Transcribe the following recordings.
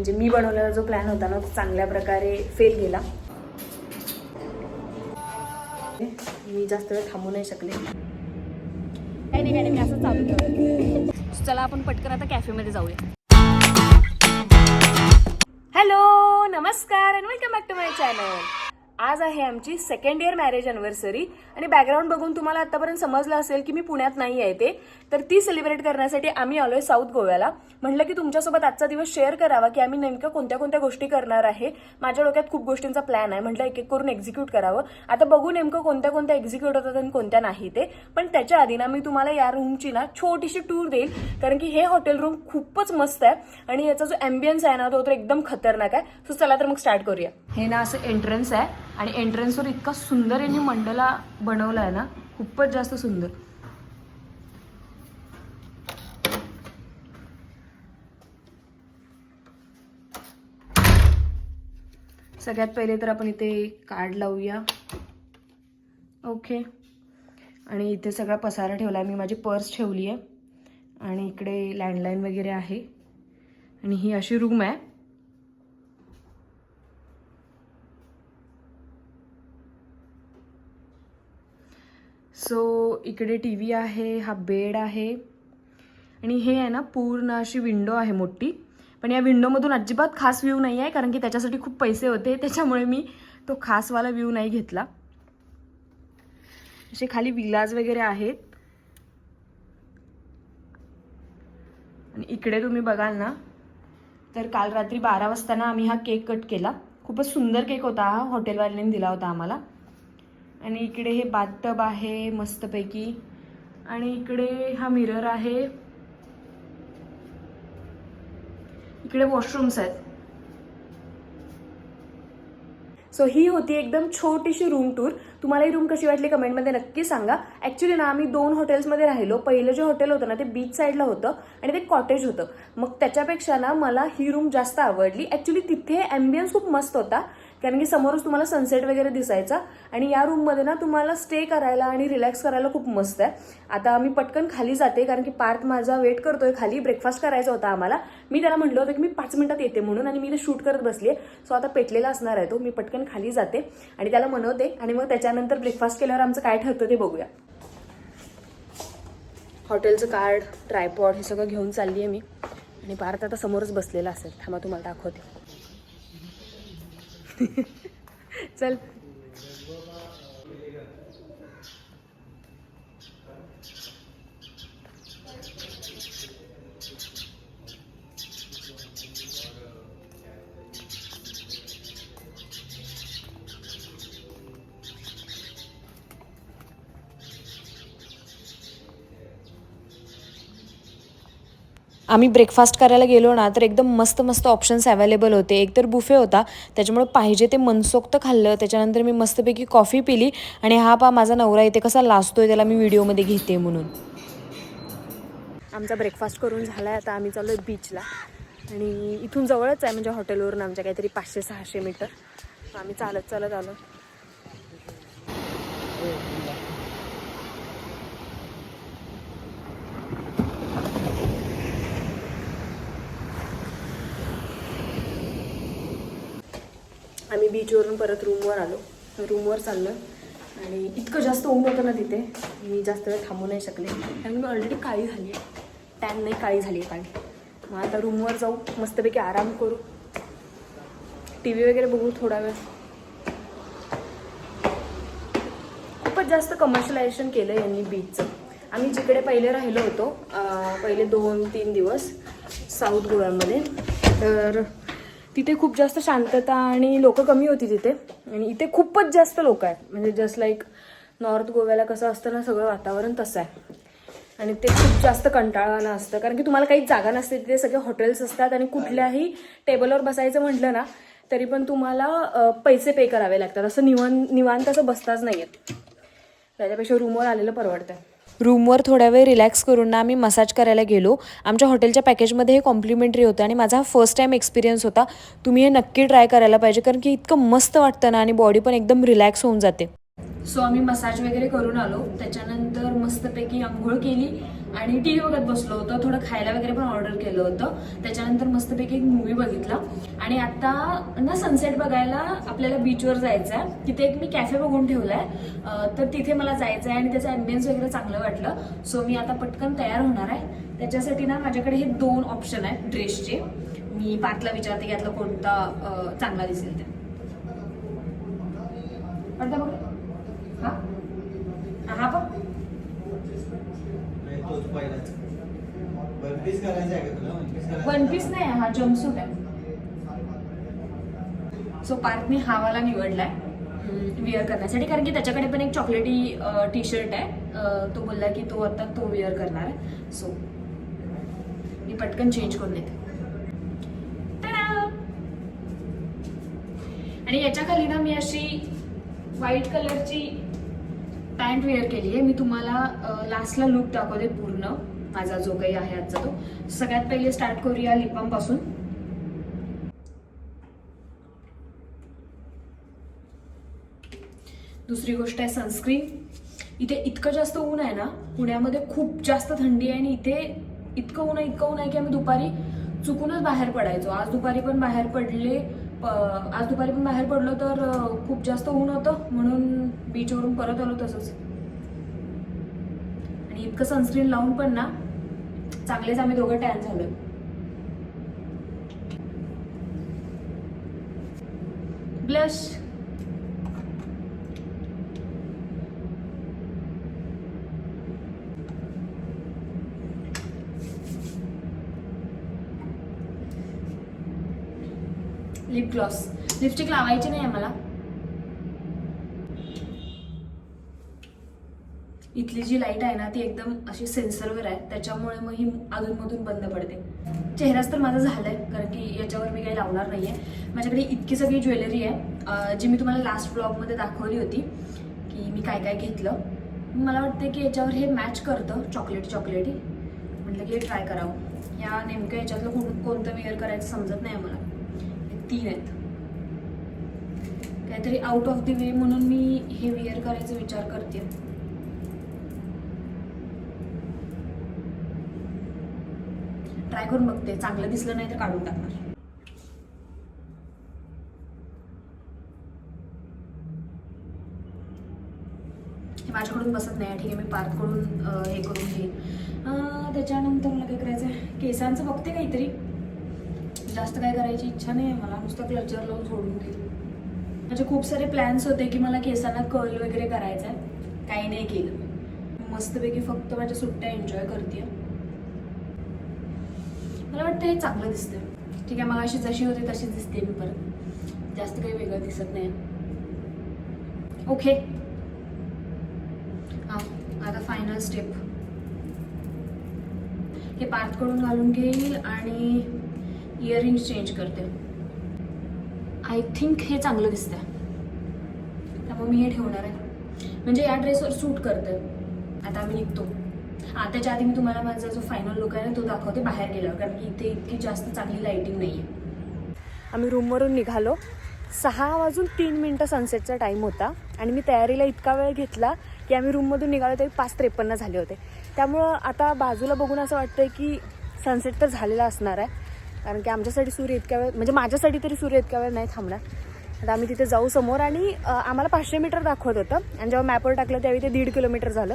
म्हणजे मी बनवलेला जो प्लॅन होता ना तो चांगल्या प्रकारे फेल गेला. मी जास्त वेळ थांबू नाही शकले. काही नाही काही नाही मी असं चालू ठेवलं चला आपण पटकन आता कॅफेमध्ये जाऊया. हॅलो नमस्कार आणि welcome back to my channel आज आहे आमची सेकंड इयर मॅरेज अनिव्हर्सरी आणि बॅकग्राऊंड बघून तुम्हाला आतापर्यंत समजलं असेल की मी पुण्यात नाही आहे ते तर ती सेलिब्रेट करण्यासाठी आम्ही आलोय साऊथ गोव्याला. म्हटलं की तुमच्यासोबत आजचा दिवस शेअर करावा की आम्ही नेमकं कोणत्या कोणत्या गोष्टी करणार आहे. माझ्या डोक्यात खूप गोष्टींचा प्लॅन आहे. म्हटलं एक एक करून एक्झिक्यूट करावं. आता बघू नेमकं कोणत्या कोणत्या एक्झिक्यूट होतात आणि कोणत्या नाही ते पण त्याच्या आधी ना मी तुम्हाला या रूमची ना छोटीशी टूर देईल. कारण की हे हॉटेल रूम खूपच मस्त आहे. आणि याचा जो अँबियन्स आहे ना तो तर एकदम खतरनाक आहे. सो चला तर मग स्टार्ट करूया. हे ना असं एंट्रन्स आहे. आणि एंट्रन्सवर इतका सुंदर यांनी मंडला बनवला आहे ना खूपच जास्त सुंदर. सगळ्यात पहिले तर आपण इथे कार्ड लावूया. ओके आणि इथे सगळा पसारा ठेवला आहे मी माझी पर्स ठेवली आहे आणि इकडे लँडलाईन वगैरे आहे. आणि ही अशी रूम आहे. सो इकडे टी व्ही आहे हा बेड आहे. आणि हे आहे ना पूर्ण अशी विंडो आहे मोठी. पण या विंडोमधून अजिबात खास व्ह्यू नाही आहे कारण की त्याच्यासाठी खूप पैसे होते. त्याच्यामुळे मी तो खासवाला व्ह्यू नाही घेतला. असे खाली विलाज वगैरे आहेत. आणि इकडे तुम्ही बघाल ना तर काल रात्री बारा वाजताना आम्ही हा केक कट केला. खूपच सुंदर केक होता हा हॉटेलवाल्याने दिला होता आम्हाला. आणि इकडे हे बाथटब आहे मस्तपैकी. आणि इकडे हा मिरर आहे. इकडे वॉशरूम्स आहेत. सो ही होती एकदम छोटीशी रूम टूर तुम्हाला ही रूम कशी वाटली कमेंटमध्ये नक्की सांगा. ॲक्च्युली ना आम्ही दोन हॉटेल्समध्ये राहिलो. पहिलं जे हॉटेल होतं ना ते बीच साईडला होतं आणि ते कॉटेज होतं. मग त्याच्यापेक्षा ना मला ही रूम जास्त आवडली. ॲक्च्युली तिथे ॲम्बियन्स खूप मस्त होता. कारण की समोरच तुम्हाला सनसेट वगैरे दिसायचा आणि या रूममध्ये ना तुम्हाला स्टे करायला आणि रिलॅक्स करायला खूप मस्त आहे. आता मी पटकन खाली जाते कारण की पार्थ माझा वेट करतोय. खाली ब्रेकफास्ट करायचा होता आम्हाला. मी त्याला म्हटलं होतं की मी पाच मिनिटात येते म्हणून आणि मी ते शूट करत बसले सो आता पेटलेला असणार आहे तो. मी पटकन खाली जाते आणि त्याला म्हणवते आणि मग त्याच्यानंतर ब्रेकफास्ट केल्यावर आमचं काय ठरतं ते बघूया. हॉटेलचं कार्ड ट्रायपॉड हे सगळं घेऊन चालली आहे मी. आणि पार्थ आता समोरच बसलेला असेल. थांबा तुम्हाला दाखवते. चल आम्ही ब्रेकफास्ट करायला गेलो ना तर एकदम मस्त मस्त ऑप्शन्स अवेलेबल होते. एक तर बुफे होता त्याच्यामुळे पाहिजे ते मनसोक्त खाल्लं. त्याच्यानंतर मी मस्तपैकी कॉफी पिली आणि हा पा माझा नवरा इथे कसा लाजतोय त्याला मी व्हिडिओमध्ये घेते म्हणून. आमचा ब्रेकफास्ट करून झाला आहे आता आम्ही चाललो आहे बीचला आणि इथून जवळच आहे म्हणजे हॉटेलवरून आमच्या काहीतरी पाचशे सहाशे मीटर तर आम्ही चालत चालत आलो आम्ही बीचवरून परत रूमवर आलो. रूमवर चाललं. आणि इतकं जास्त ऊन होतं ना तिथे मी जास्त वेळ थांबू नाही शकले. कारण मी ऑलरेडी काळी झाली आहे टॅन नाही काळी झाली आहे काळी मग आता रूमवर जाऊ. मस्तपैकी आराम करू. टी व्ही वगैरे बघू थोडा वेळ. खूपच जास्त कमर्शलायझेशन केलं यांनी बीचचं आम्ही जिकडे पहिले राहिलो होतो पहिले दोन तीन दिवस साऊथ गोव्यामध्ये तर तिथे खूप जास्त शांतता आणि लोक कमी होती तिथे. आणि इथे खूपच जास्त लोक आहेत. म्हणजे जस्ट लाईक नॉर्थ गोव्याला कसं असतं ना सगळं वातावरण तसं आहे. आणि ते खूप जास्त कंटाळवाणं असतं. कारण की तुम्हाला काही जागा नसते तिथे सगळे हॉटेल्स असतात आणि कुठल्याही टेबलवर बसायचं म्हटलं ना तरी पण तुम्हाला पैसे पे करावे लागतात. असं निवान निवांत असं बसताच नाही आहेत त्याच्यापेक्षा रूमवर आलेलं परवडतं रूमवर थोड्या वेळ रिलॅक्स करून ना आम्ही मसाज करायला गेलो. आमच्या हॉटेलच्या पॅकेजमध्ये हे कॉम्प्लिमेंटरी होतं आणि माझा हा फर्स्ट टाईम एक्सपिरियन्स होता. तुम्ही हे नक्की ट्राय करायला पाहिजे कारण की इतकं मस्त वाटतं ना आणि बॉडी पण एकदम रिलॅक्स होऊन जाते. सो आम्ही मसाज वगैरे करून आलो. त्याच्यानंतर मस्तपैकी आंघोळ केली. आणि टी व्ही बघत बसलो होतो थोडं खायला वगैरे पण ऑर्डर केलं होतं. त्याच्यानंतर मस्तपैकी एक मूवी बघितला. आणि आता ना सनसेट बघायला आपल्याला बीचवर जायचं आहे तिथे एक मी कॅफे बघून ठेवलाय. आहे तर तिथे मला जायचं आहे आणि त्याचं ॲम्बियन्स वगैरे चांगलं वाटलं. सो मी आता पटकन तयार होणार आहे. त्याच्यासाठी ना माझ्याकडे हे दोन ऑप्शन आहेत ड्रेसचे मी पार्थला विचारते की यातला कोणता चांगला दिसेल ते. हा? हा बघ वन पीस नाही हा जम्पसूट आहे. सो पार्थने हा वाला निवडलाय. विअर करण्यासाठी. कारण की त्याच्याकडे पण एक चॉकलेटी टी शर्ट आहे. तो बोलला की तो आता तो विअर करणार आहे. सो मी पटकन चेंज करून येते! आणि याच्या खाली ना मी अशी व्हाईट कलरची पॅन्ट वेअर केली आहे मी तुम्हाला लास्टला लुक दाखवते पूर्ण. माझा जो काही आहे आजचा तो. सगळ्यात पहिले स्टार्ट करूया लिपामपासून दुसरी गोष्ट आहे सनस्क्रीन इथे इतकं जास्त ऊन आहे ना पुण्यामध्ये खूप जास्त थंडी आहे आणि इथे इतकं ऊन आहे इतकं ऊन आहे की आम्ही दुपारी चुकूनच बाहेर पडायचो. आज दुपारी पण बाहेर पडले प- आज दुपारी पण बाहेर पडलो तर खूप जास्त ऊन होतं म्हणून बीचवरून परत आलो तसंच. आणि इतकं सनस्क्रीन लावून पण ना चांगलेच आम्ही दोघं टॅन झालो ब्लश लिप ग्लॉस लिपस्टिक लावायची नाही आहे मला. इथली जी लाइट आहे ना ती एकदम अशी सेन्सरवर आहे. त्याच्यामुळे मग ही अधूनमधून बंद पडते. चेहराच तर माझा झालाय कारण की याच्यावर मी काही लावणार नाहीये. माझ्याकडे इतकी सगळी ज्वेलरी आहे जी मी तुम्हाला लास्ट ब्लॉगमध्ये दाखवली होती की मी काय काय घेतलं. मला वाटतं की याच्यावर हे मॅच करतं चॉकलेट चॉकलेटी म्हटलं की हे ट्राय करावं. या नेमकं याच्यातलं कोण कोणतं वेअर करायचं समजत नाही मला तीन आहेत. काहीतरी आउट ऑफ द वे म्हणून मी हे वेअर करायचा विचार करते ट्राय करून बघते. चांगलं दिसलं नाही तर काढून टाकणार. माझ्याकडून बसत नाही. ठीक आहे मी पार्ककडून हे करून घेईन. त्याच्यानंतर मला काय करायचं आहे केसांचं बघते काहीतरी. जास्त काय करायची इच्छा नाही आहे मला. नुसतं क्लचर लावून सोडून देईल माझे म्हणजे खूप सारे प्लॅन्स होते की मला केसांना कर्ल वगैरे करायचं आहे काही नाही केलं. मस्तपैकी फक्त माझ्या सुट्ट्या एन्जॉय करते मला वाटतं हे चांगलं दिसतंय. ठीक आहे मग अशी जशी होती तशीच दिसते मी परत. जास्त काही वेगळं दिसत नाही. ओके हा आता फायनल स्टेप हे पार्थकडून घालून घेईल आणि इयरिंग्स चेंज करते. आय थिंक हे चांगलं दिसतंय. त्यामुळे मी हे ठेवणार आहे. म्हणजे या ड्रेसवर सूट करते. आता आम्ही निघतो. त्याच्या आधी मी तुम्हाला माझा जो फायनल लुक आहे ना तो दाखवते बाहेर गेल्यावर. कारण की इथे इतकी जास्त चांगली लाईटिंग नाही आहे आम्ही रूमवरून निघालो. सहा वाजून तीन मिनटं सनसेटचा टाईम होता. आणि मी तयारीला इतका वेळ घेतला की आम्ही रूममधून निघालो तरी पाच त्रेपन्न झाले होते. त्यामुळं आता बाजूला बघून असं वाटतंय की सनसेट तर झालेला असणार आहे. कारण की आमच्यासाठी सूर्य इतक्या वेळ म्हणजे माझ्यासाठी तरी सूर्य इतक्या वेळ नाही थांबणार. आता आम्ही तिथे जाऊ समोर आणि आम्हाला पाचशे मीटर दाखवत होतं. आणि जेव्हा मॅपवर टाकलं त्यावेळी ते दीड किलोमीटर झालं.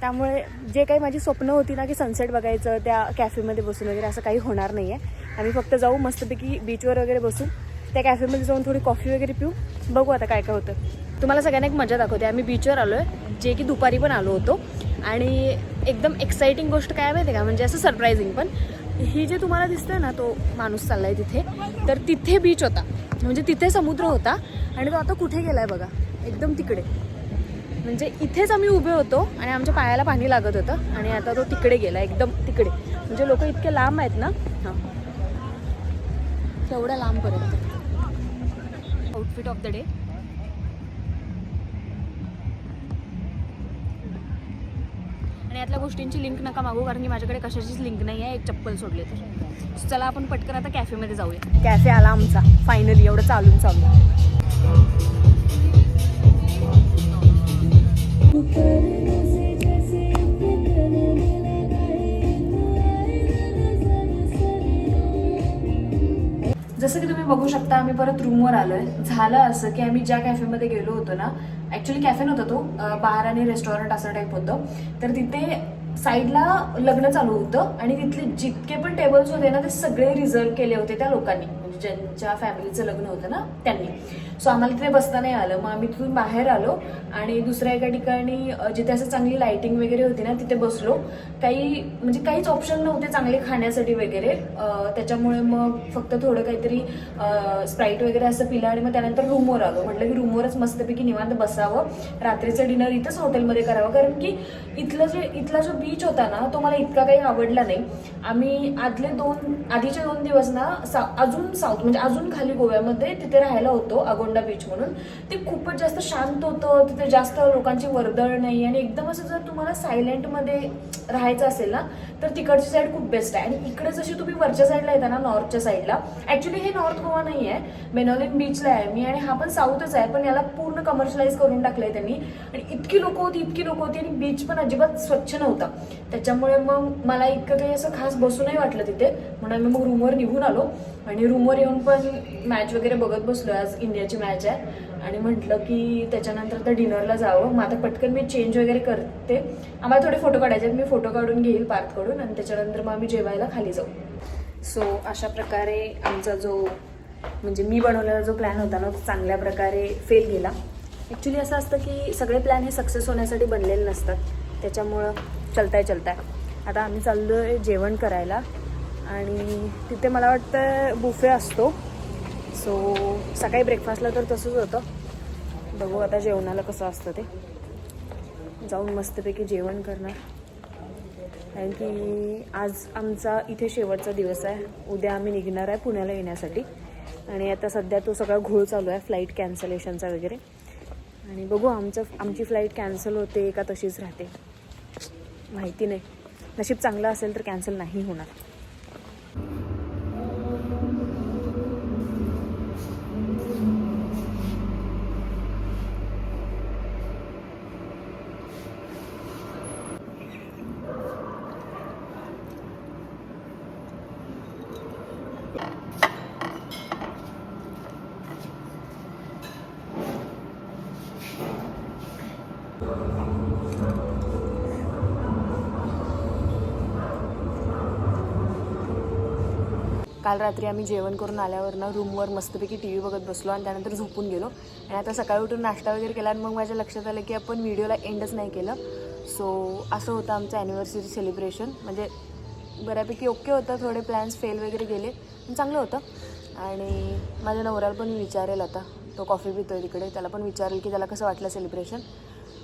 त्यामुळे जे काही माझी स्वप्न होती ना की सनसेट बघायचं त्या कॅफेमध्ये बसून वगैरे असं काही होणार नाही आहे आम्ही फक्त जाऊ मस्तपैकी बीचवर वगैरे बसू त्या कॅफेमध्ये जाऊन थोडी कॉफी वगैरे पिऊ. बघू आता काय काय होतं. तुम्हाला सगळ्यांना एक मजा दाखवते. आम्ही बीचवर आलो आहे जे की दुपारी पण आलो होतो. आणि एकदम एक्साइटिंग गोष्ट काय माहिती आहे का? म्हणजे असं सरप्रायझिंग पण. ही जे तुम्हाला दिसतंय ना तो माणूस चाललाय तिथे. तर तिथे बीच होता. म्हणजे तिथे समुद्र होता आणि तो आता कुठे गेलाय बघा? एकदम तिकडे. म्हणजे इथेच आम्ही उभे होतो आणि आमच्या पायाला पाणी लागत होतं आणि आता तो तिकडे गेला एकदम तिकडे. म्हणजे लोक इतके लांब आहेत ना? हां. तेवढ्या लांबपर्यंत आउटफिट ऑफ द डे आणि यातल्या गोष्टींची लिंक नका मागू कारण की माझ्याकडे कशाचीच लिंक नाही आहे एक चप्पल सोडले तर. चला आपण पटकन आता कॅफेमध्ये जाऊया. कॅफे आला आमचा फायनली एवढं चालून चालू. जसं की तुम्ही बघू शकता आम्ही परत रूमवर आलोय. झालं असं की आम्ही ज्या कॅफेमध्ये गेलो होतो ना ऍक्च्युली कॅफे नव्हता तो बार आणि रेस्टॉरंट असं टाईप होतं. तर तिथे साईडला लग्न चालू होतं आणि तिथले जितके पण टेबल्स होते ना ते सगळे रिझर्व केले होते त्या लोकांनी. ज्यांच्या फॅमिलीचं लग्न होतं ना त्यांनी. सो आम्हाला तिथे बसता नाही आलं. मग आम्ही तिथून बाहेर आलो आणि दुसऱ्या एका ठिकाणी जिथे असं चांगली लायटिंग वगैरे होती ना तिथे बसलो. काही म्हणजे काहीच ऑप्शन नव्हते चांगले खाण्यासाठी वगैरे. त्याच्यामुळे मग फक्त थोडं काहीतरी स्प्राईट वगैरे असं पिलं आणि मग त्यानंतर रूमवर आलो. म्हटलं की रूमवरच मस्तपैकी निवांत बसावं. रात्रीचं डिनर इथंच हॉटेलमध्ये करावं. कारण की इथलं जे इथला जो बीच होता ना तो मला इतका काही आवडला नाही. आम्ही आदले दोन आधीचे दोन दिवस ना सा अजून साऊथ म्हणजे अजून खाली गोव्यामध्ये तिथे राहायला होतो अगोंडा बीच म्हणून. ते खूपच जास्त शांत होतं तिथे जास्त लोकांची वर्दळ नाही आणि एकदम असं जर तुम्हाला सायलेंटमध्ये राहायचं असेल ना तर तिकडची साईड खूप बेस्ट आहे. आणि इकडे जशी तुम्ही वरच्या साईडला येता ना नॉर्थच्या साईडला ऍक्च्युली हे नॉर्थ गोवा नाही आहे. बेनॉलिन बीचला आहे मी आणि हा पण साऊथच आहे पण याला पूर्ण कमर्शियलाइज करून टाकलंय त्यांनी. आणि इतकी लोक होती इतकी लोक होती आणि बीच पण अजिबात स्वच्छ नव्हता. त्याच्यामुळे मग मला इतकं काही असं खास बसूनही वाटलं तिथे. म्हणून आम्ही मग रूमवर निघून आलो. आणि रूमवर येऊन पण मॅच वगैरे बघत बसलो आज इंडियाची मॅच आहे. आणि म्हटलं की त्याच्यानंतर तर डिनरला जावं. मग आता पटकन मी चेंज वगैरे करते. आम्हाला थोडे फोटो काढायचे आहेत. मी फोटो काढून घेईल पार्थकडून. आणि त्याच्यानंतर मग आम्ही जेवायला खाली जाऊ. सो अशा प्रकारे आमचा जो म्हणजे मी बनवलेला जो प्लॅन होता ना तो चांगल्या प्रकारे फेल गेला. ॲक्च्युली असं असतं की सगळे प्लॅन हे सक्सेस होण्यासाठी बनलेले नसतात. त्याच्यामुळं चलताय चलताय. आता आम्ही चाललो आहे जेवण करायला. आणि तिथे मला वाटतं बुफे असतो. सो सकाळी ब्रेकफास्टला तर तसंच होतं. बघू आता जेवणाला कसं असतं ते. जाऊन मस्तपैकी जेवण करणार. कारण की आज आमचा इथे शेवटचा दिवस आहे. उद्या आम्ही निघणार आहे पुण्याला येण्यासाठी. आणि आता सध्या तो सगळा घोळ चालू आहे फ्लाईट कॅन्सलेशनचा वगैरे. आणि बघू आमचं आमची फ्लाईट कॅन्सल होते का तशीच राहते. माहिती नाही. नशीब चांगलं असेल तर कॅन्सल नाही होणार. काल रात्री आम्ही जेवण करून आल्यावर ना रूमवर मस्तपैकी टी व्ही बघत बसलो आणि त्यानंतर झोपून गेलो. आणि आता सकाळी उठून नाश्ता वगैरे केला आणि मग माझ्या लक्षात आलं की आपण व्हिडिओला एंडच नाही केलं. सो असं होतं आमचं ॲनिव्हर्सरी सेलिब्रेशन म्हणजे बऱ्यापैकी ओके होतं थोडे प्लॅन्स फेल वगैरे गेले पण चांगलं होतं. आणि माझ्या नवऱ्याला पण विचारेल आता तो कॉफी पितोय तिकडे त्याला पण विचारेल की त्याला कसं वाटलं सेलिब्रेशन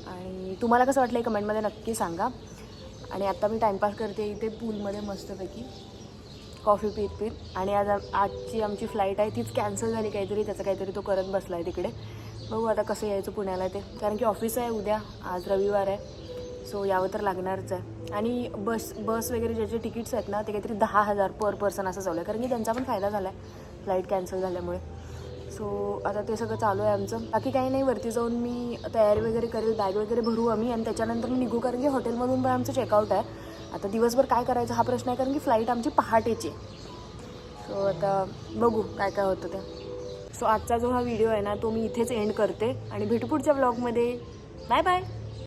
आणि तुम्हाला कसं वाटलं कमेंटमध्ये नक्की सांगा. आणि आत्ता मी टाईमपास करते इथे पूलमध्ये मस्तपैकी. कॉफी पीत पीत. आणि आज आजची आमची फ्लाईट आहे तीच कॅन्सल झाली काहीतरी त्याचं काहीतरी तो करत बसला आहे तिकडे. बघू आता कसं यायचं पुण्याला ते. कारण की ऑफिस आहे उद्या आज रविवार आहे. सो यावं तर लागणारच आहे. आणि बस बस वगैरे ज्याचे तिकीट्स आहेत ना ते काहीतरी दहा हजार पर पर्सन असं चालू आहे. कारण की त्यांचा पण फायदा झाला आहे फ्लाईट कॅन्सल झाल्यामुळे. सो आता ते सगळं चालू आहे आमचं. बाकी काही नाही वरती जाऊन मी तयारी वगैरे करेल बॅग वगैरे भरू आम्ही. आणि त्याच्यानंतर मी निघू कारण की हॉटेलमधून पण आमचं चेकआउट आहे. आता दिवसभर काय करायचं हा प्रश्न आहे कारण की फ्लाईट आमची पहाटेची सो आता बघू काय काय होतं ते. सो आजचा जो हा व्हिडिओ आहे ना तो मी इथेच एंड करते. आणि भेटू पुढच्या ब्लॉगमध्ये बाय बाय